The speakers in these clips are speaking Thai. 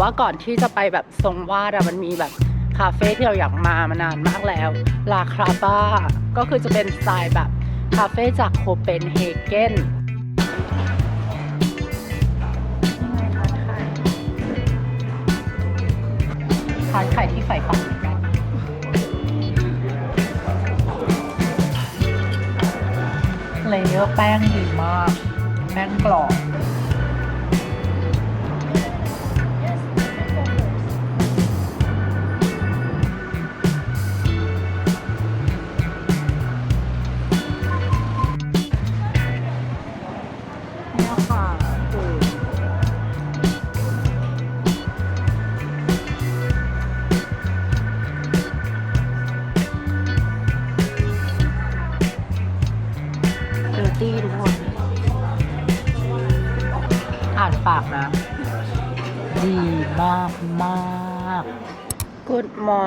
ว่าก่อนที่จะไปแบบทรงวาดอะมันมีแบบคาเฟ่ที่เราอยากมามานานมากแล้วลาคราบ้าก็คือจะเป็นสไตล์แบบคาเฟ่จากโคเปนเฮเกนทานไข่ที่ใฝ่ฝันเหมือนกันเลเยอร์แป้งดีมาก แป้งกรอบ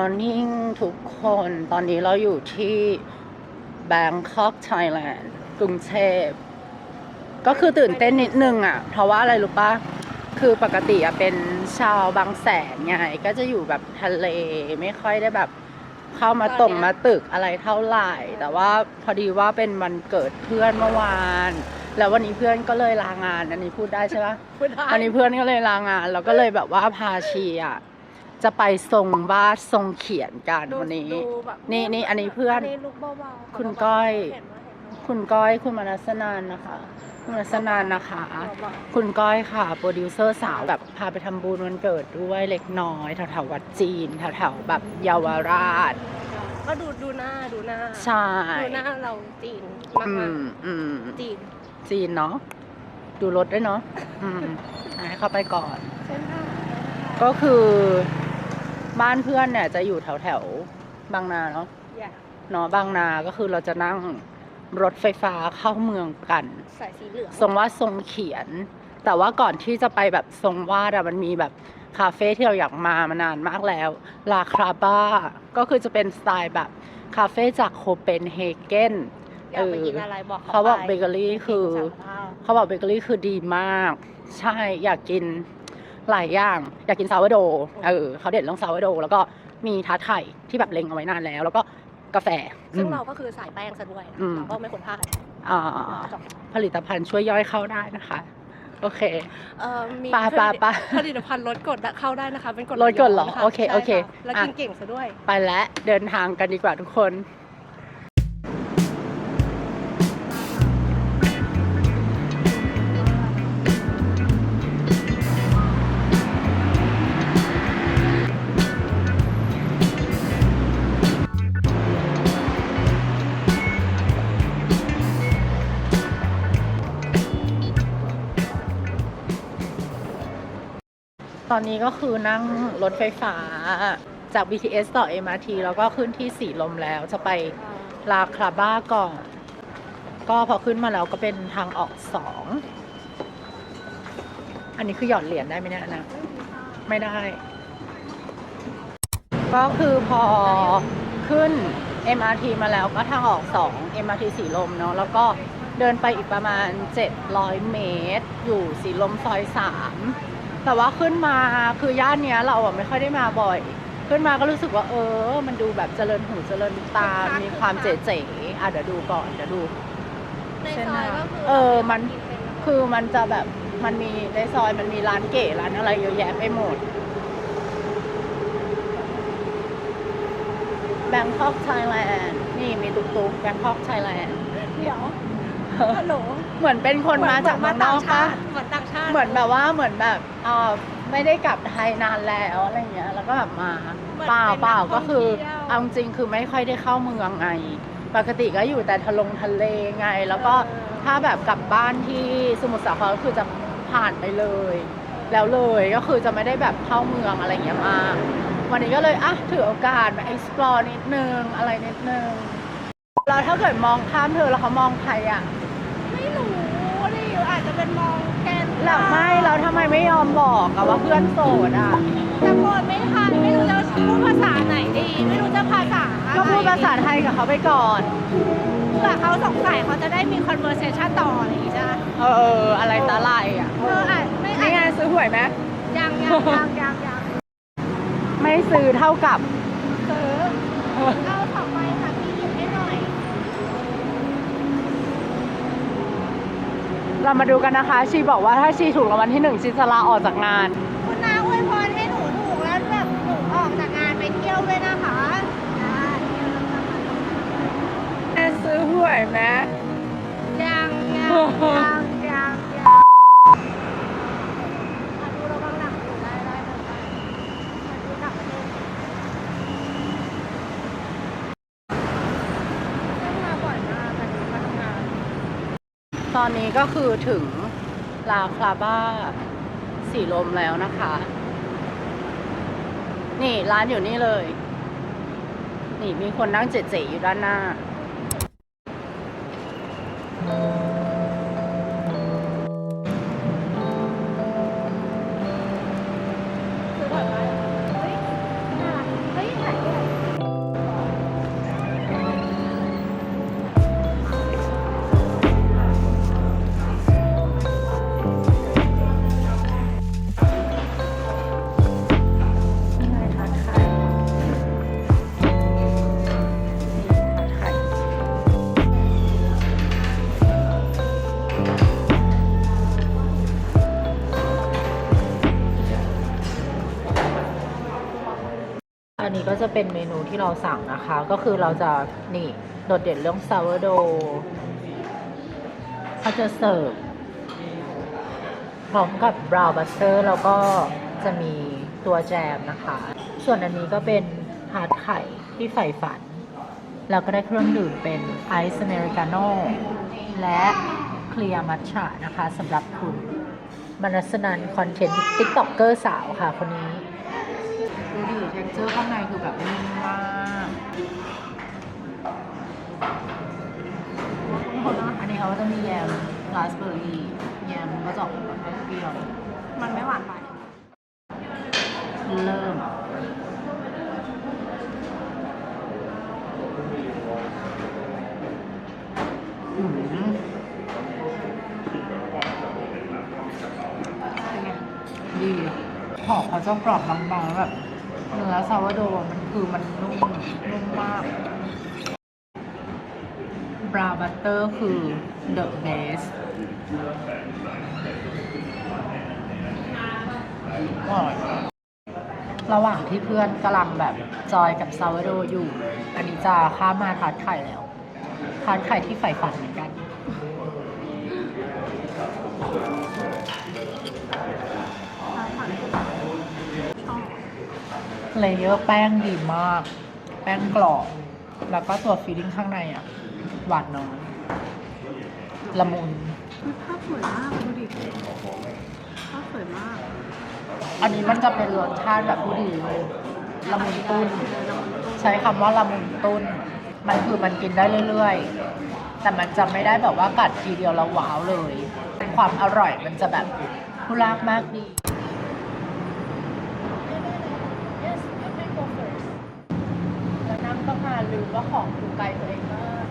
morning ทุกคน ตอนนี้เราอยู่ที่ Bangkok Thailand กรุงเทพ ก็คือตื่นเต้นนิดนึงอะ เพราะว่าอะไรรู้ปะคือปกติอะเป็นชาวบางแสนไงก็จะอยู่แบบทะเลไม่ค่อยได้แบบเข้ามาตรงมาตึกอะไรเท่าไหร่ แต่ว่าพอดีว่าเป็นวันเกิดเพื่อนเมื่อวาน แล้ววันนี้เพื่อนก็เลยลางาน อันนี้พูดได้ใช่ปะพูดได้อันนี้เพื่อนก็เลยลางานแล้วก็เลยแบบว่าพาชีอะ จะไปทรงวาดทรงเขียนกันดูวันนี้ดูแบบนี่นี่อันนี้เพื่อนอันนี้ลุกเบาๆคุณก้อย เห็นไหมเห็นไหมคุณก้อยคุณมนัสนานนะคะ คุณมนัสนานนะคะ เบาคุณก้อยค่ะ โปรดิวเซอร์สาวแบบพาไปทำบุญวันเกิดด้วยเล็กน้อยแถวๆวัดจีนแถวๆแบบเยาวราชๆก็ดูดูหน้าดูหน้าใช่ดูหน้าเราจีนมากอืมามอืมจีนจีนเนาะดูรถด้วยเนาะอืมอะให้เข้าไปก่อน เช่นค่ะก็คือ บ้านเพื่อนเนี่ยจะอยู่แถวแถวๆบางนาเนาะอย่าเนาะบางนาก็คือเราจะนั่งรถไฟฟ้าเข้าเมืองกันใส่สีเหลืองทรงวาดทรงเขียน แต่ว่าก่อนที่จะไปแบบทรงวาดอะมันมีแบบคาเฟ่ที่เราอยากมามานานมากแล้ว ลาคราบ้า ก็คือจะเป็นสไตล์แบบ คาเฟ่จากโคเปนเฮเกนอยากไปกินอะไรบอกเขาบอกไปเบเกอรี่คือสั่งข้าวเขาบอกเบเกอรี่คือดีมาก ใช่อยากกิน หลายอย่างอยากกินซาวโดเออเขาเด็ดเรื่องซาวโดแล้วก็มีทาร์ตไข่ที่แบบเล็งเอาไว้นานแล้ว แล้วก็กาแฟ ซึ่งอืมเราก็คือสายแป้งซะด้วยอืม เราก็ไม่ควรพลาดอ่าผลิตภัณฑ์ช่วยย่อยเข้าได้นะคะ โอเค เอ่อมีปะปะปะผลิตภัณฑ์ลดกรดเข้าได้นะคะ เป็นกรดลดกรดเหรอไหลย้นนะะโอเคใช่โอเคค่ะแล้วอะ กินเก่งซะด้วย ไปแล้วเดินทางกันดีกว่าทุกคน ตอนนี้ก็คือนั่งรถไฟฟ้าจาก BTS ต่อ MRT แล้วก็ขึ้นที่สีลมแล้วจะไปลาคราบ้าก่อน ก็พอขึ้นมาแล้วก็เป็นทางออกสอง อันนี้คือหยอดเหรียญได้ไหมเนี่ยนะ ไม่ได้ ก็คือพอขึ้น MRT มาแล้วก็ทางออก2 MRT สีลมเนาะแล้วก็เดินไปอีกประมาณ 700 เมตร อยู่สีลมซอย3 แต่ว่าขึ้นมาคือย่านเนี้ยเราอะไม่ค่อยได้มาบ่อย ขึ้นมาก็รู้สึกว่า เออ มันดูแบบเจริญหูเจริญตา มีความเจ๋ๆอะเดี๋ยวดูก่อนเดี๋ยวดูในซอยก็คือเออมันคือมันจะแบบมันมีในซอยมันมีร้านเก๋ร้านอะไรเยอะแยะไปหมด Bangkok Thailand นี่มีตุ๊กตุ๊ก Bangkok Thailand เดี๋ยว ฮัลโหลเหมือนเป็นคนมาจากเมืองนอกปะเหมือนต่างชาติเหมือนแบบว่าเหมือนแบบเออไม่ได้กลับไทยนานแล้วอะไรเงี้ย แล้วก็แบบมาเปล่าเปล่าก็คือเอาจริงๆคือไม่ค่อยได้เข้าเมืองไงปกติก็อยู่แต่ทะลงทะเลไง แล้วก็ถ้าแบบกลับบ้านที่สมุทรสาครก็คือจะผ่านไปเลย แล้วเลยก็คือจะไม่ได้แบบเข้าเมืองอะไรเงี้ยมากวันนี้ก็เลยอะถือโอกาสมา explore นิดนึง อะไรนิดนึงแล้วถ้าเกิดมองข้ามเธอแล้วเขามองใครอะไม่รู้ดิอา จจะเป็นมองแกนแล้วไม่แล้วทำไมไม่ยอมบอกอะว่าเพื่อนโสดอะแต่พูดไม่ทันไม่รู้จะพูดภาษาไหนดี ไม่รู้จะภาษาอะไรก็พูดภาษาไทยกับเขาไปก่อนเผื่อเขาสงสัยเขาจะได้มี conversation ต่ออะไรอย่างงี้ใช่ไหมเออ อะไรตาไหลอะเอออาจไม่อานี่จไงซื้อหวยไหมยังยังยังยังยังให้ซื้อเท่ากับ ซื้อเอาสองใบค่ะพี่หยิบให้หน่อย เรามาดูกันนะคะ ชีบอกว่าถ้าชีถูกรางวัลที่หนึ่งชีจะลาออกจากงาน คุณน้าอวยพรให้หนูถูกแล้วแบบหนูออกจากงานไปเที่ยวด้วยนะคะได้แม่ซื้อหวยไหมยังยังยังยังยังมาดูระวังหลังอยู่ได้ได้ได้ได้มาดูต่างประเทศไม่มาบ่อยมากแต่นี้มาทำงาน ต อนนี้ก็คือถึงลาคลาบ้าสีลมแล้วนะคะ นี่ร้านอยู่นี่เลย นี่มีคนนั่งเจ๋ๆอยู่ด้านหน้า อันนี้ก็จะเป็นเมนูที่เราสั่งนะคะ ก็คือเราจะนี่โดดเด่นเรื่องซาวโดเขาจะเสิร์ฟพร้อมกับบราวน์บัตเตอร์แล้วก็จะมีตัวแจมนะคะ ส่วนอันนี้ก็เป็นฮาร์ดไข่ที่ใฝ่ฝัน แล้วก็ได้เครื่องดื่มเป็นไอซ์อเมริกาโน่และเคลียร์มัทฉะนะคะสำหรับคุณมนัสนันคอนเทนต์ติ๊กต็อกเกอร์สาวค่ะคนนี้ เจอร์ข้างในคือแบบนิ่มมากอันนี้เขาก็จะมีแยมราสเบอร์รี่แยมก็จะออกแบบเปรี้ยวมันไม่หวานไป เริ่ม อืมดีหอมเขาจะกรอบบางๆแบบ เนื้อซาวโดมันคือมันนุ่มนุ่มมากบราบัตเตอร์คือ the best อร่อยระหว่างที่เพื่อนกำลังแบบจอยกับซาวโดอยู่ อันนี้จะข้ามมาทาร์ตไข่แล้วทาร์ตไข่ที่ใฝ่ฝันเหมือนกัน เลเยอร์แป้งดีมาก แป้งกรอบ แล้วก็ตัวฟีลิ่งข้างในอะ หวานน้อยละมุนภาพสวยมากดูดิภาพสวยมาก อันนี้มันจะเป็นรสชาติแบบผู้ดีเลยละมุนตุ้น ใช้คำว่าละมุนตุ้น มันคือมันกินได้เรื่อยๆ แต่มันจะไม่ได้แบบว่ากัดทีเดียวแล้วว้าวเลย ความอร่อยมันจะแบบผู้ลากมากดี แล้ว น้ำต้องมาลืมว่าของถูกไกลตัวเองมาก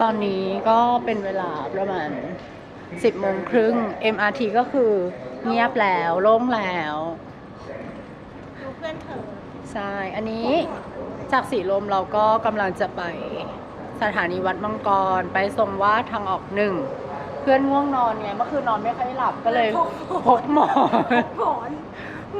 ตอนนี้ก็เป็นเวลาประมาณ 10โมงครึ่ง MRT ก็คือเงียบแล้วโล่งแล้วดูเพื่อนเธอใช่อันนี้จากสีลมเราก็กำลังจะไปสถานีวัดมังกร ไปทรงวาทางออกหนึ่ง เพื่อนง่วงนอนไงเมื่อคืนนอนไม่ค่อยหลับก็เลยพกหมอนผล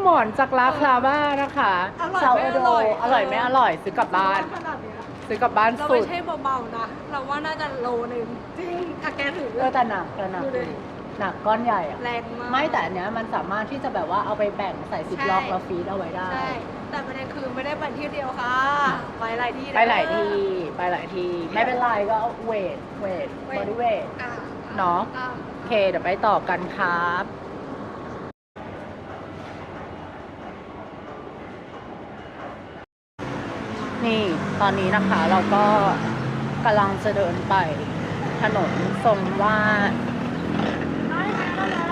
หมอนจากลาคลาบ้านะคะอร่อยซาไม่โดอร่อยอร่อยไม่อร่อยซื้อกลับบ้านขนาดเนี้ยซื้อกลับบ้านเราสุไม่ดใช่เบาๆนะ เราว่าน่าจะโลนึงจริงอะแกถือเออแต่หนักแต่หนักดูดิหนักก้อนใหญ่อะแรงมาก ไม่แต่อันเนี้ยมันสามารถที่จะแบบว่าเอาไปแบ่งใส่ซิปล็อกใช่แล้วฟีดเอาไว้ได้ ใช่ แต่ประเด็นคือไม่ได้ไปที่เดียวค่ะ ไปหลายที่นะไปหลายที่ ไปหลายที่ ไม่เป็นไรก็เวท เวทบอดี้เวทอะ เนาะอะโอเค เดี๋ยวไปต่อกันครับนี่ตอนนี้นะคะเราก็กำลังจะเดินไปถนนทรงวาด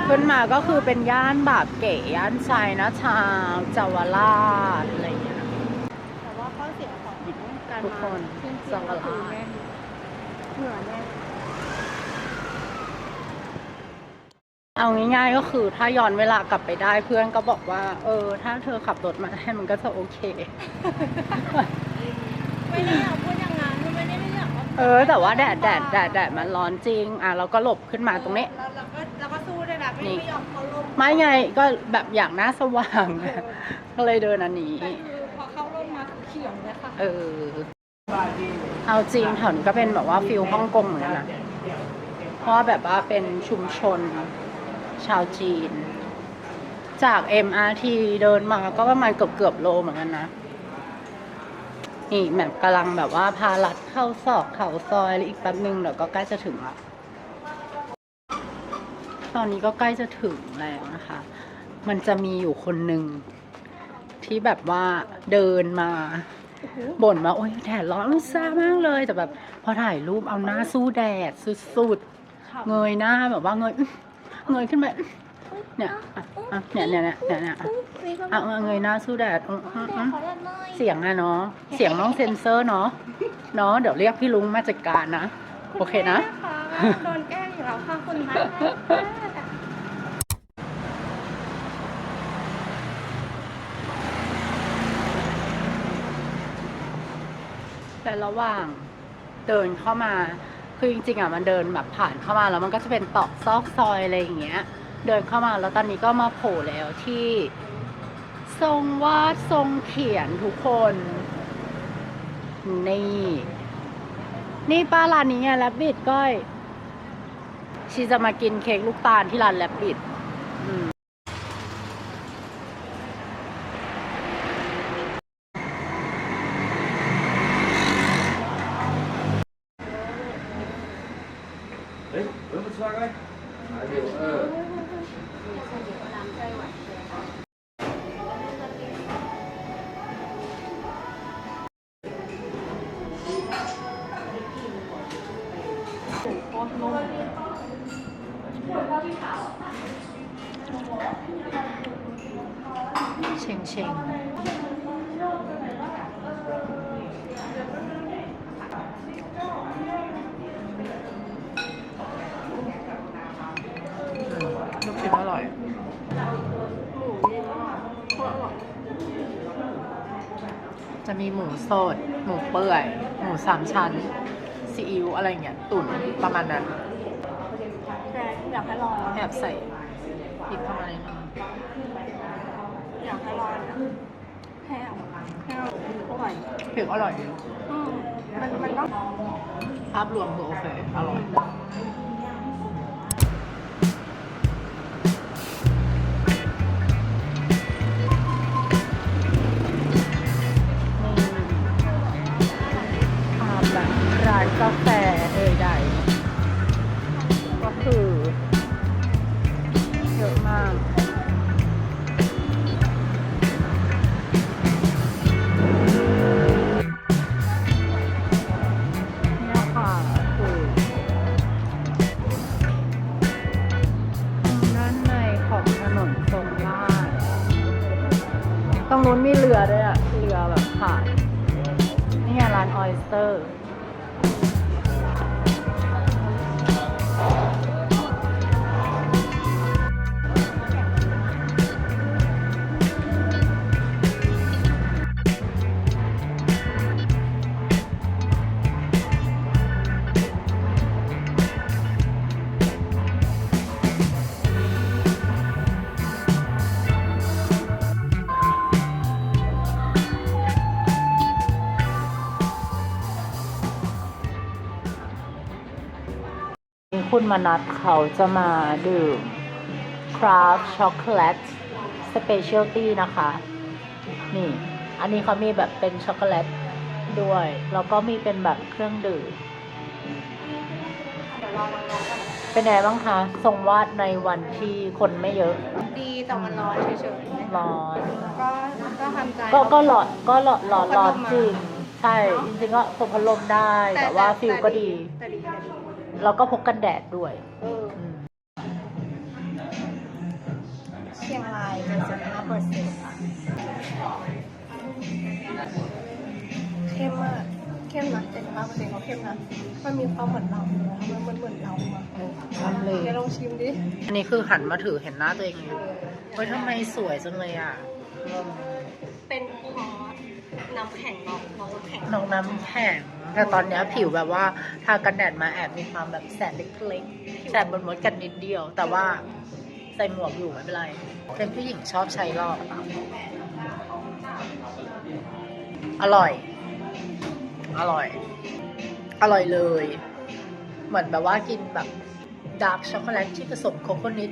ขึ้นมาก็คือเป็นย่านแบบเก๋ย่านชายนะชาวเจาวราชอะไรอย่างเงี้ยแต่ว่าข้อเสียของการทุกคนมาขึ้นจังหวะก็คือแน่นเหงื่อแน่น เอาง่ายๆก็คือถ้าย้อนเวลากลับไปได้เพื่อนก็บอกว่า เออ ถ้าเธอขับรถมาได้มันก็จะโอเค ไม่ได้อยากพูดอย่างนั้นไม่ได้ไม่อยากว่าเออ แต่ว่าแดดแดดแดดแดดมันร้อนจริง อะเราก็หลบขึ้นมาตรงนี้แล้วเราก็เราก็สู้ด้วยนะไม่นี่ไม่ยอมเขาลมไม่ไงก็แบบอย่างหน้าสว่างอะก็เลยเดินอันนี้ แต่คือพอเข้าร่มมาเขียวเลยค่ะ เออ เอาจริงแถวนี้ก็เป็นแบบว่าฟิลฮ่องกงเหมือนกันนะ เพราะว่าแบบว่าเป็นชุมชน ชาวจีน จาก MRT เดินมาก็ประมาณเกือบเกือบๆโลเหมือนกันนะ นี่แมปกำลังแบบว่าพาลัดเข้าซอกเขาซอยแล้วอีกแป๊บนึงเดี๋ยวก็ใกล้จะถึงละตอนนี้ก็ใกล้จะถึงแล้วนะคะ มันจะมีอยู่คนหนึ่งที่แบบว่าเดินมาบ่นมาโอ๊ยแดดร้อนอุตส่าห์มากเลยแต่แบบ พอถ่ายรูปเอาหน้าสู้แดดสุดๆ เงยหน้าแบบว่าเงย เงยขึ้นไปเนี่ยอะอะเนี่ยเนี่ยเนี่ยเนี่ยเนี่ยอะอะเงยหน้าสู้แดดอืมอืมอืมเสียงอะเนาะเสียงต้องเซ็นเซอร์เนาะเนาะเดี๋ยวเรียกพี่ลุงมาจัดการนะ โอเคนะ โดนแกล้งอยู่แล้วค่ะคุณแม่แต่ระหว่างเดินเข้ามา คือจริงๆอะมันเดินแบบผ่านเข้ามาแล้วมันก็จะเป็นตอกซอกซอยอะไรอย่างเงี้ย เดินเข้ามาแล้วตอนนี้ก็มาโผล่แล้วที่ ทรงวาดทรงเขียนทุกคน นี่ นี่ป้าร้านนี้ไงแลบบิดก้อยชีจะมากินเค้กลูกตาลที่ร้านแลบบิดอืม ชงเชงลูกชิ้นอร่อยจะมีหมูสด หมูเปื่อย หมูสามชั้น ซีอิ๊วอะไรอย่างเงี้ย ตุ๋นประมาณนั้นอยากให้ลองแอบใส่พริกเข้ามาในนึง อยากให้ลองแห้งแห้งอร่อยพริกอร่อยดีอืมมันมันต้องภาพรวมคือโอเค อร่อยภาพแบบร้านกาแฟ เรือด้วยอะเรือแบบผ่านนี่ไงร้านออยสเตอร์ คุณมนัทเขาจะมาดื่ม Craft Chocolate Specialty นะคะ นี่ อันนี้เขามีแบบเป็นช็อกโกแลตด้วย แล้วก็มีเป็นแบบเครื่องดื่ม เป็นไงบ้างคะทรงวาดในวันที่คนไม่เยอะ ดีแต่มันร้อนเฉยๆร้อน ก็ก็ทำใจก็ก็หลอดก็หลอดหลอดร้อนพัดลมมาจริง ใช่ จริงๆก็พกพัดลมได้ แต่ว่าฟิลก็ดี แต่ดีแต่ดี แล้วก็พกกันแดดด้วยเอออืมเชียงราย75เปอร์เซ็นต์เข้มมากเข้มนะเจ็ดสิบห้าเปอร์เซ็นต์เขาเข้มนะมันมีความเหมือนเราอยู่นะมันเหมือนเราอะทำเลย เดี๋ยวลองชิมดิอันนี้คือหันมาถือเห็นหน้าตัวเองอยู่เฮ้ยทำไมสวยจังเลยอะ เป็นคอร์ส น้ำแข็งน้องน้องน้ำแข็งน้องน้ำแข็งแต่ตอนเนี้ยผิวแบบว่าทากันแดดมาแอบมีความแบบแสบเล็กๆแสบบนมดกันนิดเดียว แต่ว่าใส่หมวกอยู่ไม่เป็นไร เป็นผู้หญิงชอบใช้ลอกอร่อย อร่อย อร่อยเลย เหมือนแบบว่ากินแบบดาร์กช็อกโกแลตที่ผสมโคโคนิต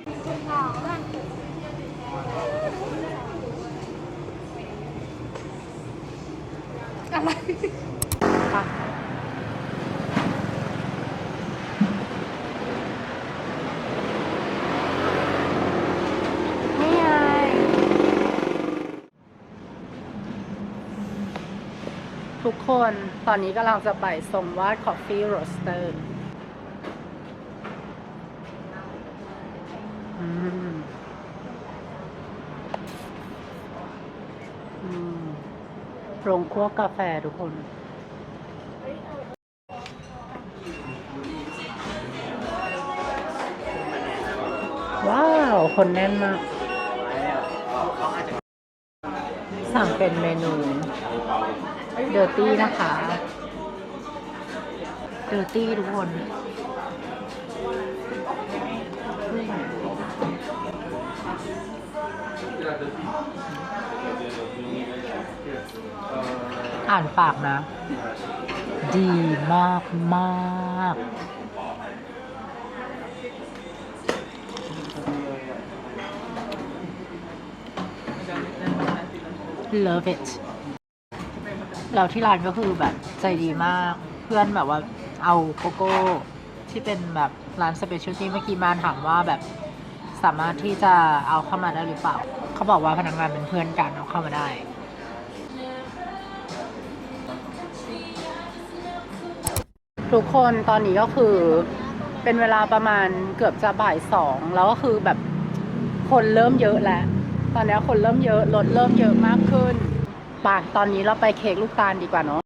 อมอะไรค่ะนี่ไงทุกคนตอนนี้กำลังจะไปทรงวาดคอฟฟี่โรสเตอร์อืมอืม โรงคั่วกาแฟทุกคน ว้าว คนแน่นมาก สั่งเป็นเมนูเดอร์ตี้นะคะเดอร์ตี้ทุกคน อ่านปากนะ ดีมากมาก love it เราที่ร้านก็คือแบบใจดีมาก เพื่อนแบบว่าเอาโกโก้ ที่เป็นแบบร้านสเปเชียลตี้เมื่อกี้มาถามว่าแบบสามารถที่จะเอาเข้ามาได้หรือเปล่า เขาบอกว่าพนักงานเป็นเพื่อนกันเอาเข้ามาได้ ทุกคนตอนนี้ก็คือเป็นเวลาประมาณเกือบจะบ่ายสองแล้วก็คือแบบคนเริ่มเยอะแล้ว ตอนนี้คนเริ่มเยอะรถเริ่มเยอะมากขึ้นป่ะตอนนี้เราไปเค้กลูกตาลดีกว่าเนาะ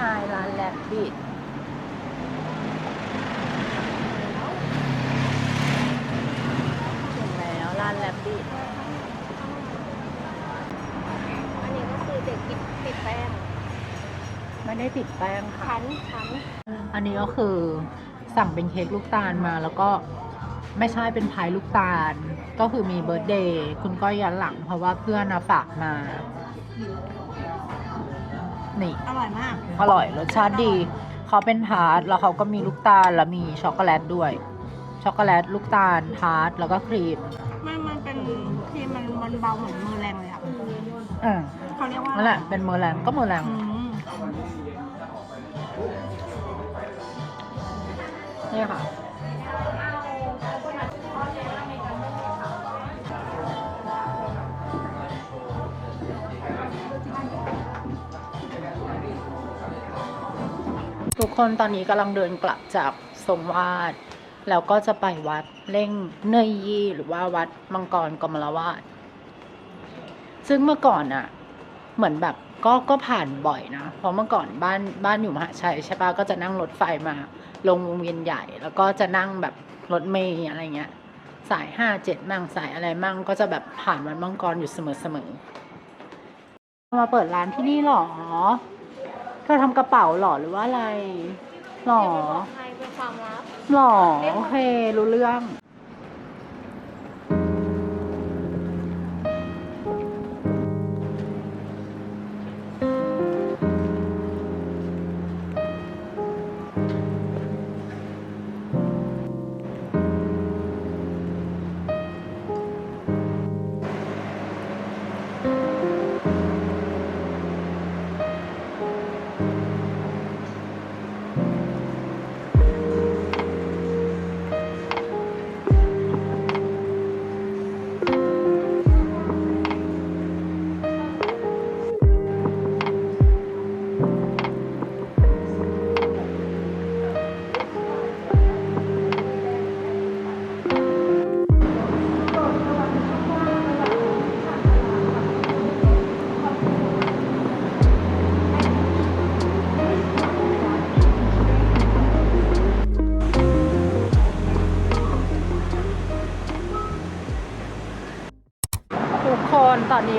ง่ายร้านแลบบิดถึงแล้วร้านแลบบิด อันนี้ก็คือเด็กติดติดแป้ง ไม่ได้ติดแป้งค่ะ ชั้นชั้นอันนี้ก็คือสั่งเป็นเค้กลูกตาลมาแล้วก็ไม่ใช่เป็นพายลูกตาล ก็คือมีเบิร์ตเดย์คุณก้อยย้อนหลังเพราะว่าเพื่อนนะฝากมา นี่ อร่อยมาก อร่อยรสชาติดี เขาเป็นทาร์ตแล้วเขาก็มีลูกตาลแล้วมีช็อกโกแลตด้วย ช็อกโกแลตลูกตาลทาร์ตแล้วก็ครีมมันมันเป็นครีมมันมันเบาเหมือนมือแรงเลยอะอืมเขาเรียกว่านั่นแหละเป็นเมอร์แรงก็เมอร์แรง อืม นี่ค่ะทุกคนตอนนี้กำลังเดินกลับจากทรงวาดแล้วก็จะไปวัดเล่งเนยยี่หรือว่าวัดมังกรกมลวาดซึ่งเมื่อก่อนอะเหมือนแบบก็ก็ผ่านบ่อยนะ เพราะเมื่อก่อนบ้านบ้านอยู่มหาชัยใช่ปะก็จะนั่งรถไฟมา ลงวงเวียนใหญ่ แล้วก็จะนั่งแบบรถเมย์อะไรเงี้ย สายห้าเจ็ดมั่งสายอะไรมั่งก็จะแบบผ่านวัดมังกรอยู่เสมอเสมอๆมาเปิดร้านที่นี่หรอเธอทำกระเป๋าหรอหรือว่าอะไรหรอใครเป็นความลับหรอโอเครู้เรื่อง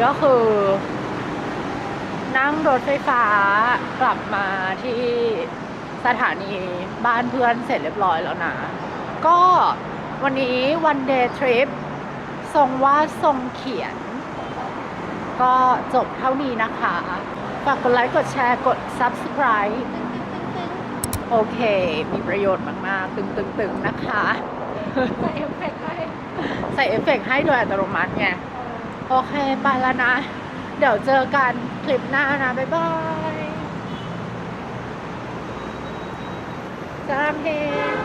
ก็คือ นั่งรถไฟฟ้ากลับมาที่สถานีบ้านเพื่อนเสร็จเรียบร้อยแล้วนะ ก็วันนี้วันเดย์ทริปทรงวาดทรงเขียน ก็จบเท่านี้นะคะ ฝากกดไลค์กดแชร์กด Subscribe โอเค มีประโยชน์มาก ๆ ตึง ๆ ๆ นะคะ ใส่เอฟเฟกต์ให้ ใส่เอฟเฟกต์ให้โดยอัตโนมัติไง โอเค ไปแล้วนะ เดี๋ยวเจอกันคลิปหน้านะ บ๊ายบายจามเพน